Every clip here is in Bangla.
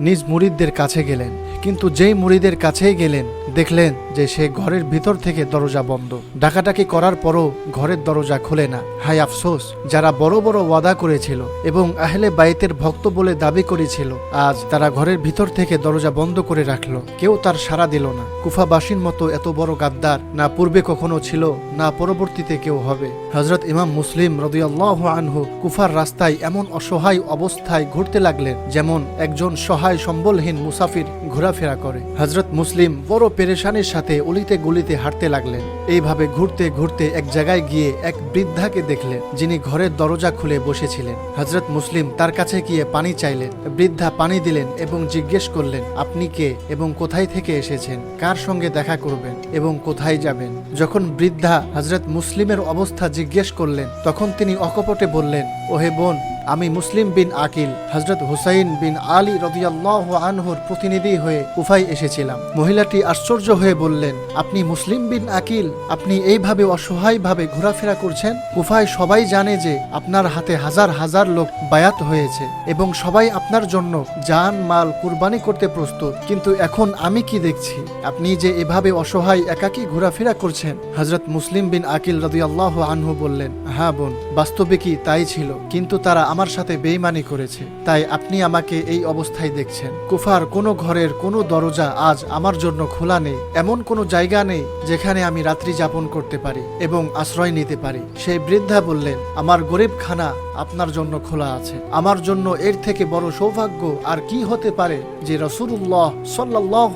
নিজ মুরিদদের কাছে গেলেন। কিন্তু যেই মুরিদের কাছেই গেলেন, দেখলেন যে সে ঘরের ভিতর থেকে দরজা বন্ধ। ডাকাটাকি করার পরও ঘরের দরজা খুলে না। হাই আফসোস, যারা বড় বড় ওয়াদা করেছিল এবং আহলে বাইতের ভক্ত বলে দাবি করেছিল, আজ তারা ঘরের ভিতর থেকে দরজা বন্ধ করে রাখল। কেউ তার সাড়া দিল না। কুফাবাসীর মতো এত বড় গাদ্দার না পূর্বে কখনো ছিল, না পরবর্তীতে কেউ হবে। হজরত ইমাম মুসলিম রদিয়াল্লাহ আনহু কুফার রাস্তায় এমন অসহায় অবস্থায় ঘুরতে লাগলেন, যেমন একজন সহায় সম্বলহীন মুসাফির ঘোরাফেরা করে। হজরত মুসলিম বড় পেরেশানির সাথে অলিতে গলিতে হাঁটতে লাগলেন। এইভাবে ঘুরতে ঘুরতে এক জায়গায় গিয়ে এক বৃদ্ধাকে দেখলেন, যিনি ঘরের দরজা খুলে বসেছিলেন। হজরত মুসলিম তার কাছে গিয়ে পানি চাইলেন। বৃদ্ধা পানি দিলেন এবং জিজ্ঞেস করলেন, আপনি কে এবং কোথায় থেকে এসেছেন? কার সঙ্গে দেখা করবেন এবং কোথায় যাবেন? যখন বৃদ্ধা হজরত মুসলিমের অবস্থা জিজ্ঞেস করলেন, তখন তিনি অকপটে বললেন, ওহে বোন আমি মুসলিম বিন আকিল হজরত হুসাইন বিন আলী রদিয়াল্লাহ আনহুর প্রতিনিধি হয়ে কুফাই এসেছিলাম। মহিলাটি আশ্চর্য হয়ে বললেন, আপনি মুসলিম বিন আকিল, আপনি এইভাবে অসহায়ভাবে ঘোরাফেরা করছেন? কুফায় সবাই জানে যে আপনার হাতে হাজার হাজার লোক বায়াত হয়েছে এবং সবাই আপনার জন্য যান মাল, কুরবানি করতে প্রস্তুত। কিন্তু এখন আমি কি দেখছি? আপনি যে এভাবে অসহায়, একাকী ঘোরাফেরা করছেন? হজরত মুসলিম বিন আকিল রদিয়াল্লাহ আনহু বললেন হ্যাঁ বোন, বাস্তবে কি তাই ছিল? কিন্তু তারা আমার সাথে বেইমানি করেছে। তাই আপনি আমাকে এই অবস্থায় দেখছেন। কুফার কোনো ঘরের কোনো দরজা আজ আমার জন্য খোলা নেই। এমন কোনো জায়গা নেই যেখানে আমি রাত্রি যাপন করতে পারি এবং আশ্রয় নিতে পারি। সেই বৃদ্ধা বললেন, আমার গরিব খানা আপনার জন্য খোলা আছে। আমার জন্য এর থেকে বড় সৌভাগ্য আর কি হতে পারে যে রসুল্লাহ সাল্লাহ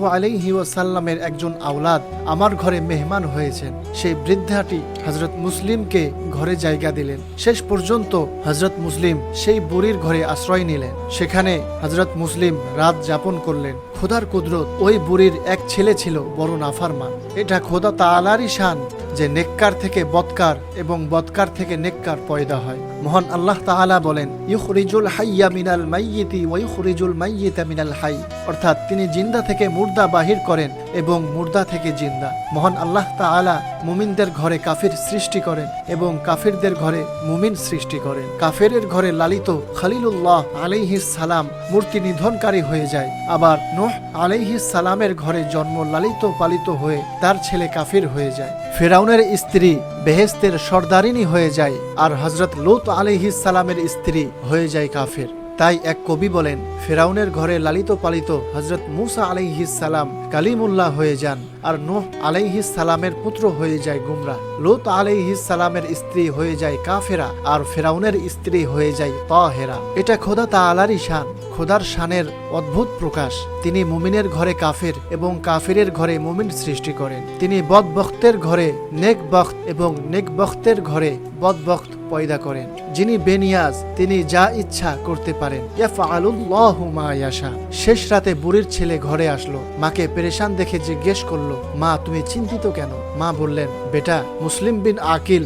ওয়াসাল্লামের একজন আওলাদ আমার ঘরে মেহমান হয়েছেন। সেই বৃদ্ধাটি হজরত মুসলিমকে ঘরে জায়গা দিলেন। শেষ পর্যন্ত হজরত মুসলিম সেই বুড়ির ঘরে আশ্রয় নিলেন। সেখানে হজরত মুসলিম রাত যাপন করলেন। খোদার কুদরত, ওই বুড়ির এক ছেলে ছিল বড় নাফারমান। এটা খোদা তালারই শান যে নেককার থেকে বৎকার এবং বৎকার থেকে নেককার পয়দা হয়। মহান আল্লাহ তাআলা বলেন, ইউখরিজুল হাইয়া মিনাল মাইয়িতি ওয়া ইউখরিজুল মাইয়িতা মিনাল হাই। অর্থাৎ তিনি জিন্দা থেকে মুর্দা বাহির করেন এবং মুর্দা থেকে জিন্দা। মহান আল্লাহ তাআলা মুমিনদের ঘরে কাফির সৃষ্টি করেন এবং কাফিরদের ঘরে মুমিন সৃষ্টি করেন। কাফেরের ঘরে লালিত খালিলুল্লাহ আলাইহিস সালাম মূর্তি নিধনকারী হয়ে যায়। আবার নোহ আলাইহিস সালামের ঘরে জন্ম লালিত পালিত হয়ে তার ছেলে কাফির হয়ে যায়। ফেরাউনের স্ত্রী বেহেস্তের সর্দারিনী হয়ে যায় আর হজরত লুত আলাইহিস সালামের স্ত্রী হয়ে যায় কাফের। তাই এক কবি বলেন, ফেরাউনের ঘরে লালিত পালিত হজরত মুসা আলাইহিস সালাম কালিমুল্লাহ হয়ে যান, আর নোহ আলাইহিস সালামের পুত্র হয়ে যায় গুমরা। লুত সালামের স্ত্রী হয়ে যায় কাফেরা, আর ফেরাউনের স্ত্রী হয়ে যায় তাহেরা। এটা খোদা তাআলারই শান, খোদার শানের অদ্ভুত প্রকাশ। তিনি মুমিনের ঘরে কাফের এবং কাফিরের ঘরে মুমিন সৃষ্টি করেন। তিনি বদবক্তের ঘরে নেক বখত এবং নেক বখতের ঘরে বদবক্ত পয়দা করেন। যিনি বেনিয়াজ, তিনি যা ইচ্ছা করতে পারেন। শেষ রাতে বুড়ির ছেলে ঘরে আসলো। মাকে পেরেশান দেখে জিজ্ঞেস করল, মা, তুমি চিন্তিত কেন? মা বললেন, বেটা, মুসলিম বিন আকিল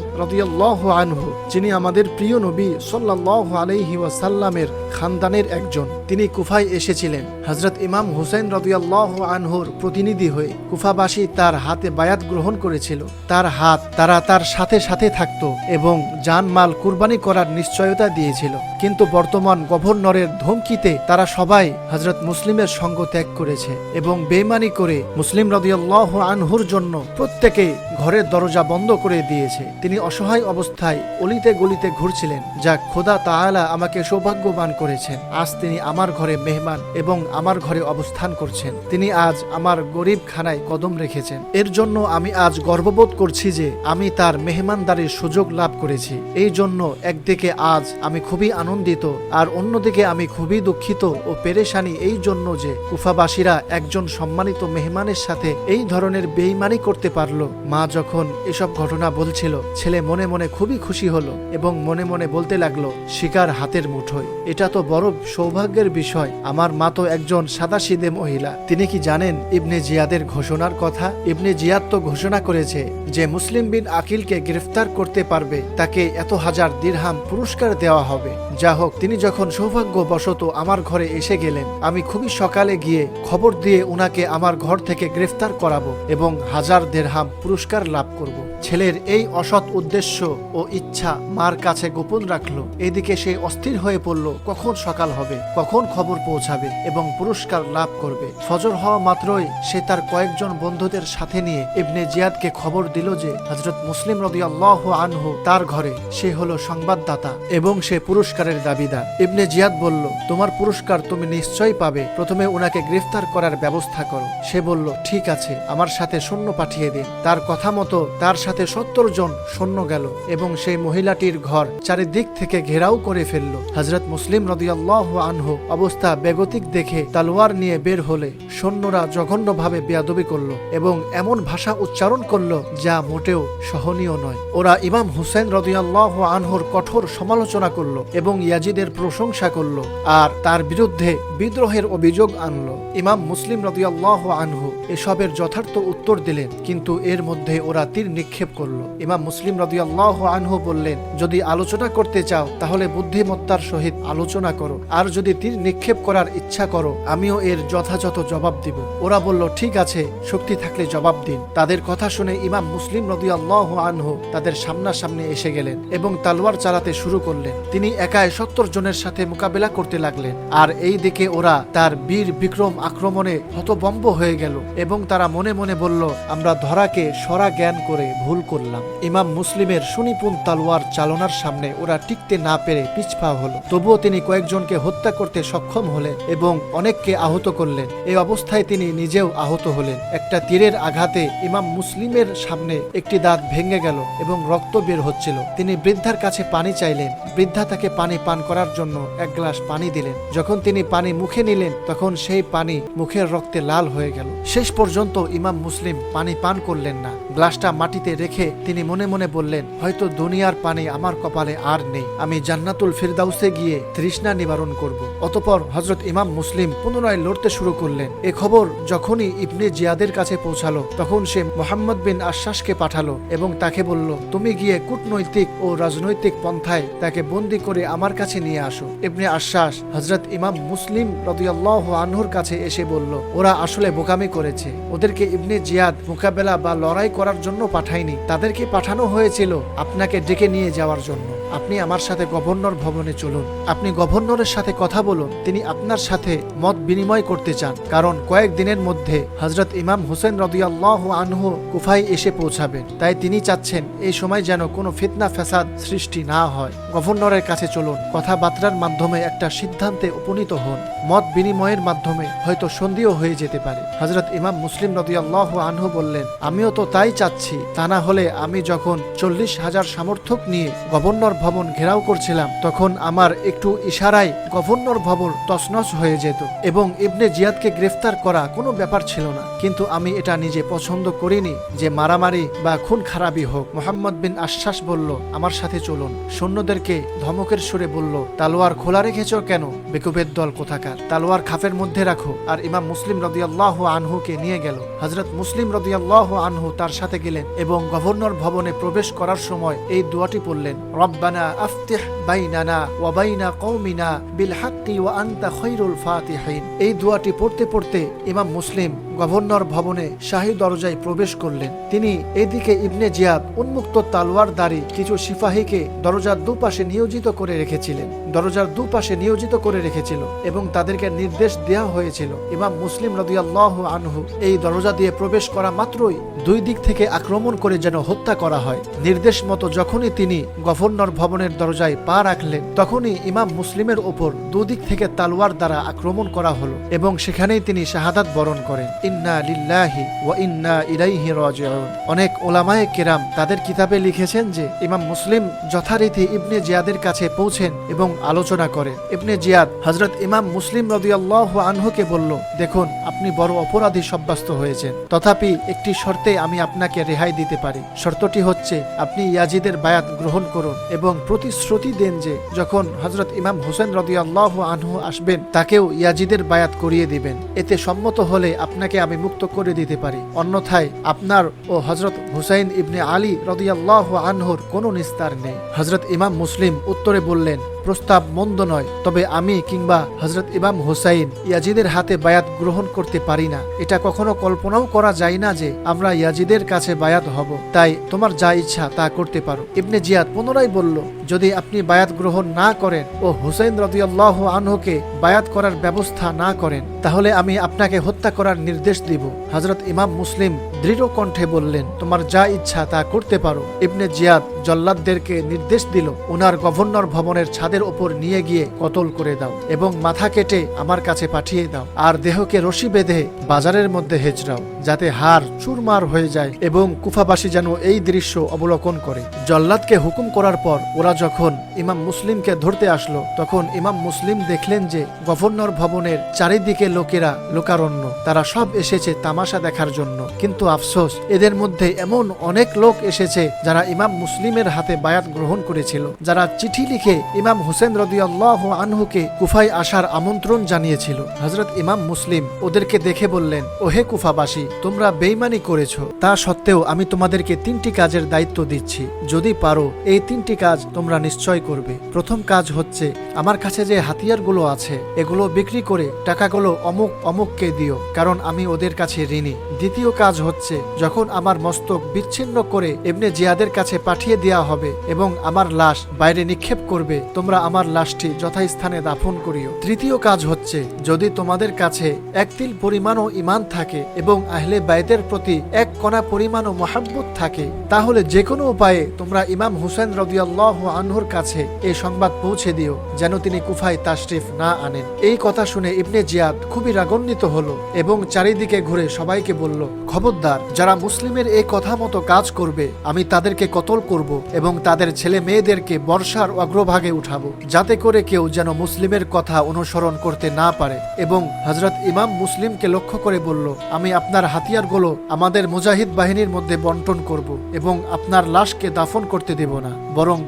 আনহু, যিনি আমাদের প্রিয় নবী সাল্লাল্লাহু আলাইহি ওয়াসাল্লামের খানদানের একজন। তিনি কুফায় এসেছিলেন। হজরত ইমাম হুসাইন রদিয়াল্লাহ আনহুর প্রতিনিধি হয়ে কুফাবাসী তার হাতে বায়াত গ্রহণ করেছিল। তার হাত তারা তার সাথে সাথে থাকত এবং জানমাল কুরবানি করার নিশ্চয়তা দিয়েছিল। কিন্তু বর্তমান গভর্নরের ধমকিতে তারা সবাই হজরত মুসলিমের সঙ্গ ত্যাগ করেছে এবং বেমানি করে মুসলিম রদিয়াল্লাহ আনহুর জন্য প্রত্যেকে ঘরের দরজা বন্ধ করে দিয়েছে। তিনি অসহায় অবস্থায় অলিতে গলিতে ঘুরছিলেন, যা খোদা তাআলা আমাকে সৌভাগ্যবান করেছেন। আজ তিনি আমার ঘরে মেহমান এবং আমার ঘরে অবস্থান করছেন। তিনি আজ আমার গরিব খানায় কদম রেখেছেন। এর জন্য আমি আজ গর্ববোধ করছি যে আমি তার মেহমানদারির সুযোগ লাভ করেছি। এই জন্য একদিকে আজ আমি খুবই আনন্দিত, আর অন্যদিকে আমি খুবই দুঃখিত ও পেরেশানি এই জন্য যে কুফাবাসীরা একজন সম্মানিত মেহমানের সাথে এই ধরনের বেইমানি করতে পারল। মা যখন এসব ঘটনা বলছিল, ছেলে মনে মনে খুবই খুশি হলো এবং মনে মনে বলতে লাগল, শিকার হাতের মুঠোয়। এটা তো বড় সৌভাগ্যের বিষয়। আমার মা তো একজন সাদাসিদে মহিলা। তিনি কি জানেন ইবনে জিয়াদের ঘোষণার কথা? ইবনে জিয়াদ তো ঘোষণা করেছে যে মুসলিম বিন আকিলকে গ্রেফতার করতে পারবে, তাকে এত হাজার দিরহাম পুরস্কার দেওয়া হবে। যা হোক, তিনি যখন সৌভাগ্যবশত আমার ঘরে এসে গেলেন, আমি খুবই সকালে গিয়ে খবর দিয়ে উনাকে আমার ঘর থেকে গ্রেফতার করাবো এবং হাজার দেড়হাম পুরস্কার লাভ করব। ছেলের এই অসৎ উদ্দেশ্য ও ইচ্ছা মার কাছে গোপন রাখল। এদিকে সে অস্থির হয়ে পড়ল, কখন সকাল হবে, কখন খবর পৌঁছাবে এবং পুরস্কার লাভ করবে। ফজর হওয়া মাত্রই সে তার কয়েকজন বন্ধুদের সাথে নিয়ে ইবনে জিয়াদকে খবর দিল যে হজরত মুসলিম রদি আল্লাহ আনহু তার ঘরে, সে হলো সংবাদদাতা এবং সে পুরস্কারের দাবিদার। ইবনে জিয়াদ বলল, তোমার পুরস্কার তুমি নিশ্চয়ই পাবে। প্রথমে ওনাকে গ্রেফতার করার ব্যবস্থা করো। সে বলল, ঠিক আছে, আমার সাথে শূন্য পাঠিয়ে দিন। তার কথা মতো তার সাথে সত্তর জন সৈন্য গেল এবং সেই মহিলাটির ঘর চারিদিক থেকে ঘেরাও করে ফেলল। হজরত মুসলিম রদিয়াল্লাহ আনহু অবস্থা বেগতিক দেখে তালোয়ার নিয়ে বের হলে সৈন্যরা জঘন্যভাবে বেয়াদবি করল এবং এমন ভাষা উচ্চারণ করল যা মোটেও সহনীয় নয়। ওরা ইমাম হুসেন রদিয়াল্লাহ আনহুর কঠোর সমালোচনা করল এবং ইয়াজিদের প্রশংসা করল আর তার বিরুদ্ধে বিদ্রোহের অভিযোগ আনলো। ইমাম মুসলিম রদিয়াল্লাহ আনহু এসবের যথার্থ উত্তর দিলেন, কিন্তু এর মধ্যে ওরা তীর নিক্ষেপ করল। ইমাম মুসলিম রদিয়াল্লাহ আনহু বললেন, যদি আলোচনা করতে চাও, তাহলে বুদ্ধিমত্তার সহিত আলোচনা করো। আর যদি তীর নিক্ষেপ করার ইচ্ছা করো, আমিও এর যথাযথ জবাব দিব। ওরা বলল, ঠিক আছে, শক্তি থাকলে জবাব দিন। তাদের কথা শুনে ইমাম মুসলিম রদিয়াল্লাহ আনহু তাদের সামনাসামনি এসে গেলেন এবং তালোয়ার চালাতে শুরু করলেন। তিনি একাই সত্তর জনের সাথে মোকাবেলা করতে লাগলেন। আর এই দিকে ওরা তার বীর বিক্রম আক্রমণে হতবম্ব হয়ে গেল এবং তারা মনে মনে বলল, আমরা ধরাকে সরা জ্ঞান করে ভুল করলাম। ইমাম মুসলিমের সুনিপুণ তালোয়ার চালনার সামনে ওরা টিকতে না পেরে পিছপা হলো। তবুও তিনি কয়েকজনকে হত্যা করতে সক্ষম হলেন এবং অনেককে আহত করলেন। এই অবস্থায় তিনি নিজেও আহত হলেন। একটা তীরের আঘাতে ইমাম মুসলিমের সামনে একটি দাঁত ভেঙে গেল এবং রক্ত বের হচ্ছিল। তিনি বৃদ্ধার কাছে পানি চাইলেন। বৃদ্ধা তাকে পানি পান করার জন্য এক গ্লাস পানি দিলেন। যখন তিনি পানি মুখে নিলেন, তখন সেই পানি মুখের রক্তে লাল হয়ে গেল। শেষ পর্যন্ত ইমাম মুসলিম পানি পান করলেন না। গ্লাসটা মাটিতে রেখে তিনি মনে মনে বললেন, হয়তো দুনিয়ার পানি আমার কপালে আর নেই। আমি জান্নাতুল ফিরদাউসে গিয়ে তৃষ্ণা নিবারণ করব। অতপর হজরত ইমাম মুসলিম পুনরায় লড়তে শুরু করলেন। এ খবর যখনই ইবনে জিয়াদের কাছে পৌঁছালো, তখন সে মোহাম্মদ বিন আশ্বাসকে পাঠালো এবং তাকে বলল, তুমি গিয়ে কূটনৈতিক ও রাজনৈতিক পন্থায় তাকে বন্দি করে আমার কাছে নিয়ে আসো। ইবনে আশ্বাস হজরত ইমাম মুসলিম রদিয়াল্লাহ আনহুর কাছে এসে বলল, ওরা আসলে বোকামি করেছে। ওদেরকে ইবনে জিয়াদ মোকাবেলা বা লড়াই করার জন্য পাঠায়নি তাদেরকে পাঠানো হয়েছিল আপনাকে ডেকে নিয়ে যাওয়ার জন্য। আপনি আমার সাথে গভর্নর ভবনে চলুন। আপনি গভর্নরের সাথে কথা বলুন। তিনি আপনার সাথে মত বিনিময় করতে চান। কারণ কয়েক দিনের মধ্যে হজরত ইমাম হুসেন রদিয়াল্লাহ আনহু কুফাই এসে পৌঁছাবেন। তাই তিনি চাচ্ছেন এই সময় যেন কোনো ফিতনা, ফ্যাসাদ সৃষ্টি না হয়। গভর্নরের কাছে চলুন। কথাবার্তার মাধ্যমে একটা সিদ্ধান্তে উপনীত হন। মত বিনিময়ের মাধ্যমে হয়তো সন্ধিও হয়ে যেতে পারে। হজরত ইমাম মুসলিম রদিয়াল্লাহ আনহু বললেন, আমিও তো তাই চাচ্ছি, তা না হলে আমি যখন চল্লিশ হাজার সমর্থক নিয়ে গভর্নর ভবন ঘেরাও করছিলাম, তখন আমার একটু ইশারায় গভর্নর ভবন তছনছ হয়ে যেত এবং ইবনে জিয়াদকে গ্রেফতার করা কোনো ব্যাপার ছিল না। কিন্তু আমি এটা নিজে পছন্দ করিনি যে মারামারি বা খুন খারাপই হোক। মোহাম্মদ বিন আশ্বাস বলল, আমার সাথে চলুন। সৈন্যদেরকে ধমকের সুরে বলল, তালোয়ার খোলা রেখেছ কেন? বেকুবের দল কোথাকার? তালোয়ার খাফের মধ্যে রাখো। আর ইমাম মুসলিম রদিয়াল্লাহ আনহুকে নিয়ে গেল। হজরত মুসলিম রদিয়াল্লাহ আনহু তার সাথে গেলেন এবং গভর্নর ভবনে প্রবেশ করার সময় এই দোয়াটি পড়লেন, রব্বানা আফতিহ বাইনানা ওয়া বাইনা কওমিনা বিল হাক্কি ওয়া আনতা খৈরুল ফাতিহিন। এই দোয়াটি পড়তে পড়তে ইমাম মুসলিম গভর্নর ভবনে শাহী দরজায় প্রবেশ করলেন। তিনি এদিকে ইবনে জিয়াদ উন্মুক্ত তালোয়ার দাঁড়ি কিছু সিপাহীকে দরজার দুপাশে নিয়োজিত করে রেখেছিলেন। দরজার দুপাশে নিয়োজিত করে রেখেছিল এবং তাদেরকে নির্দেশ দেওয়া হয়েছিল। ইমাম মুসলিম রদিয়াল্লাহ আনহু এই দরজা দিয়ে প্রবেশ করা মাত্রই দুই দিক থেকে আক্রমণ করে যেন হত্যা করা হয়। নির্দেশ মতো যখনই তিনি গভর্নর ভবনের দরজায় পা রাখলেন, তখনই ইমাম মুসলিমের ওপর দুদিক থেকে তালোয়ার দ্বারা আক্রমণ করা হলো এবং সেখানেই তিনি শাহাদাত বরণ করেন। ইন্না লিল্লাহি ওয়া ইন্না ইলাইহি রাজিউন। অনেক ওলামায়ে কেরাম তাদের কিতাবে লিখেছেন যে, ইমাম মুসলিম যথারীতি ইবনে জিয়াদের কাছে পৌঁছেন এবং আলোচনা করেন। ইবনে জিয়াদ হজরত ইমাম মুসলিম রদিয়াল্লাহ আনহুকে বলল, দেখুন, আপনি বড় অপরাধী সাব্যস্ত হয়েছেন। তথাপি একটি শর্তে আমি আপনার আপনাকে রেহাই দিতে পারি। শর্তটি হচ্ছে, আপনি ইয়াজিদের বায়াত গ্রহণ করুন এবং প্রতিশ্রুতি দেন যে, যখন হজরত ইমাম হোসেন রদিয়াল্লাহ আনহু আসবেন, তাকেও ইয়াজিদের বায়াত করিয়ে দিবেন। এতে সম্মত হলে আপনাকে আমি মুক্ত করে দিতে পারি। অন্যথায়, আপনার ও হজরত হুসাইন ইবনে আলী রদিয়াল্লাহ আনহুর কোনো নিস্তার নেই। হজরত ইমাম মুসলিম উত্তরে বললেন প্রস্তাব মন্দ নয়, তবে আমি কিংবা হজরত ইমাম হুসাইন ইয়াজিদের হাতে বায়াত গ্রহণ করতে পারি না। এটা কখনো কল্পনাও করা যায় না যে আমরা ইয়াজিদের কাছে বায়াত হব। তাই তোমার যা ইচ্ছা তা করতে পারো। ইবনে জিয়াদ পুনরায় বলল যদি আপনি বায়াত গ্রহণ না করেন ও হুসাইন রদিয়াল্লাহ আনহুকে বায়াত করার ব্যবস্থা না করেন, তাহলে আমি আপনাকে হত্যা করার নির্দেশ দিব। হজরত ইমাম মুসলিম দৃঢ় কণ্ঠে বললেন, তোমার যা ইচ্ছা তা করতে পারো। ইবনে জিয়াদ জল্লাদদেরকে নির্দেশ দিল ওনার গভর্নর ভবনের ছাদের ওপর নিয়ে গিয়ে কতল করে দাও এবং মাথা কেটে আমার কাছে পাঠিয়ে দাও, আর দেহকে রশি বেঁধে বাজারের মধ্যে হেঁচড়াও, যাতে হার চুরমার হয়ে যায় এবং কুফাবাসী যেন এই দৃশ্য অবলোকন করে। জল্লাদকে হুকুম করার পর ওরা যখন ইমাম মুসলিমকে ধরতে আসলো, তখন ইমাম মুসলিম দেখলেন যে গভর্নর ভবনের চারিদিকে লোকেরা লোকারণ্য। তারা সব এসেছে তামাশা দেখার জন্য। কিন্তু আফসোস, এদের মধ্যে এমন অনেক লোক এসেছে যারা ইমাম মুসলিমের হাতে বায়াত গ্রহণ করেছিল, যারা চিঠি লিখে ইমাম হোসেন রদিয়াল্লাহ আনহুকে কুফায় আসার আমন্ত্রণ জানিয়েছিল। হজরত ইমাম মুসলিম ওদেরকে দেখে বললেন, ওহে কুফাবাসী, তোমরা বেইমানি করেছ। তা সত্ত্বেও আমি তোমাদেরকে তিনটি কাজের দায়িত্ব দিচ্ছি। যদি পারো, এই তিনটি কাজ তোমরা নিশ্চয় করবে। প্রথম কাজ হচ্ছে, আমার কাছে যে হাতিয়ারগুলো আছে, এগুলো বিক্রি করে টাকাগুলো অমুক অমুককে দিও, কারণ আমি ওদের কাছে ঋণী। দ্বিতীয় কাজ হচ্ছে, যখন আমার মস্তক বিচ্ছিন্ন করে এমনি জিয়াদের কাছে পাঠিয়ে দেওয়া হবে এবং আমার লাশ বাইরে নিক্ষেপ করবে, তোমরা আমার লাশটি যথাস্থানে দাফন করিও। তৃতীয় কাজ হচ্ছে, যদি তোমাদের কাছে এক তিল পরিমাণও ইমান থাকে এবং আহলে বাইদের প্রতি এক কণা পরিমাণও মহাব্বত থাকে, তাহলে যে কোনো উপায়ে তোমরা ইমাম হুসেন রদিয়াল্লাহ আনহুর কাছে এই সংবাদ পৌঁছে দিও, যেন তিনি কুফায় তাশরিফ না আনেন। এই কথা শুনে ইবনে জিয়াদ খুবই রাগান্বিত হলো এবং চারিদিকে ঘুরে সবাইকে বলল, খবরদার, যারা মুসলিমের এই কথা মতো কাজ করবে, আমি তাদেরকে কতল করব এবং তাদের ছেলে মেয়েদেরকে বর্ষার অগ্রভাগে উঠাবো, যাতে করে কেউ যেন মুসলিমের কথা অনুসরণ করতে না পারে। এবং হজরত ইমাম মুসলিমকে লক্ষ্য করে বলল, আমি আপনার হাতিয়ারগুলো আমাদের মুজাহিদ বাহিনীর মধ্যে বন্টন করব এবং আপনার লাশকে দাফন করতে দেব না, বরং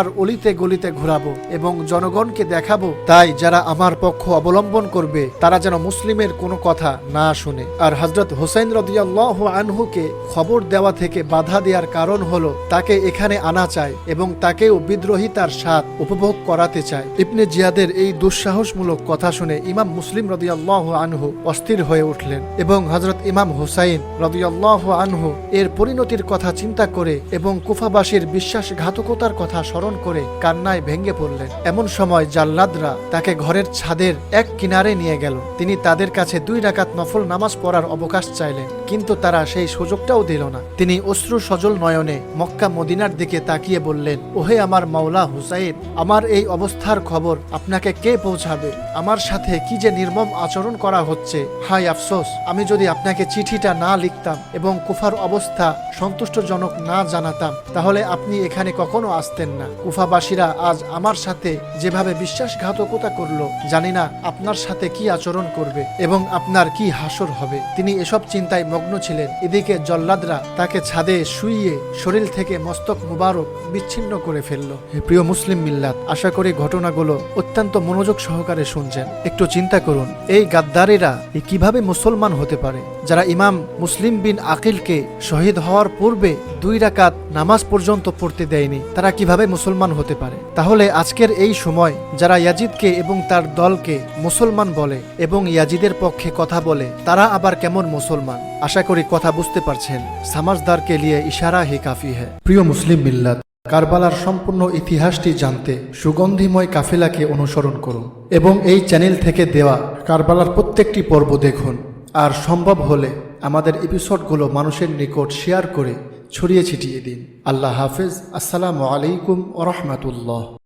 কুফার অলিতে গলিতে ঘোরাবো এবং জনগণকে দেখাবো, তাই যারা আমার পক্ষ অবলম্বন করবে, তারা যেন মুসলিমের কোনো কথা না শুনে। আর হজরত হোসেন রদিয়াল্লাহ আনহুকে খবর দেওয়া থেকে বাধা দেওয়ার কারণ হলো, তাকে এখানে আনা চায় এবং তাকেও বিদ্রোহিতার স্বাদ উপভোগ করাতে চায় ইবনে জিয়াদের এই দুঃসাহসমূলক কথা শুনে ইমাম মুসলিম রদিয়াল্লাহ আনহু অস্থির হয়ে উঠলেন এবং হজরত ইমাম হুসাইন রদিয়াল্লাহ আনহু এর পরিণতির কথা চিন্তা করে এবং কুফাবাসীর বিশ্বাসঘাতকতার কথা স্মরণ করে কান্নায় ভেঙে পড়লেন। এমন সময় জাল্লাদরা তাকে ঘরের ছাদের এক কিনারে নিয়ে গেল। তিনি তাদের কাছে দুই রাকাত নফল নামাজ পড়ার অবকাশ চাইলেন। কিন্তু তারা সেই সুযোগটাও দিল না। তিনি অশ্রু সজল নয়নে মক্কা মদিনার দিকে তাকিয়ে বললেন, ওহে আমার মাওলা হুসাইন, আমার এই অবস্থার খবর আপনাকে কে পৌঁছাবে? আমার সাথে কি যে নির্মম আচরণ করা হচ্ছে? হাই আফসোস, আমি যদি আপনাকে চিঠিটা না লিখতাম এবং কুফার অবস্থা সন্তুষ্টজনক না জানাতাম, তাহলে আপনি এখানে কখনো আসতেন না। কুফাবাসীরা আজ আমার সাথে যেভাবে বিশ্বাসঘাতকতা করল, জানি না আপনার সাথে কি আচরণ করবে এবং আপনার কি হাসর হবে। তিনি এসব চিন্তায় মগ্ন ছিলেন। এদিকে জল্লাদরা তাকে ছাদে শুইয়ে শরীর থেকে মস্তক মুবারক বিচ্ছিন্ন করে ফেলল। প্রিয় মুসলিম মিল্লাত, আশা করি ঘটনাগুলো অত্যন্ত মনোযোগ সহকারে শুনছেন। একটু চিন্তা করুন, এই গাদ্দারেরা কীভাবে মুসলমান হতে পারে? যারা ইমাম মুসলিম বিন আকিলকে শহীদ হওয়ার পূর্বে দুই রাকাত নামাজ পর্যন্ত পড়তে দেয়নি, তারা কীভাবে মুসলমান হতে পারে? তাহলে আজকের এই সময় যারা ইয়াজিদকে এবং তার দলকে মুসলমান বলে এবং ইয়াজিদের পক্ষে কথা বলে, তারা আবার কেমন মুসলমান? আশা করি কথা বুঝতে পারছেন। সামাজদারকে লিয়ে ইশারা হি কাফি হ্যায় প্রিয় মুসলিম মিল্লাত, কারবালার সম্পূর্ণ ইতিহাসটি জানতে সুগন্ধিময় কাফিলাকে অনুসরণ করুন এবং এই চ্যানেল থেকে দেওয়া কারবালার প্রত্যেকটি পর্ব দেখুন। আর সম্ভব হলে আমাদের এপিসোডগুলো মানুষের নিকট শেয়ার করে ছড়িয়ে ছিটিয়ে দিন। আল্লাহ হাফেজ। আসসালামু আলাইকুম ওরহমতুল্লাহ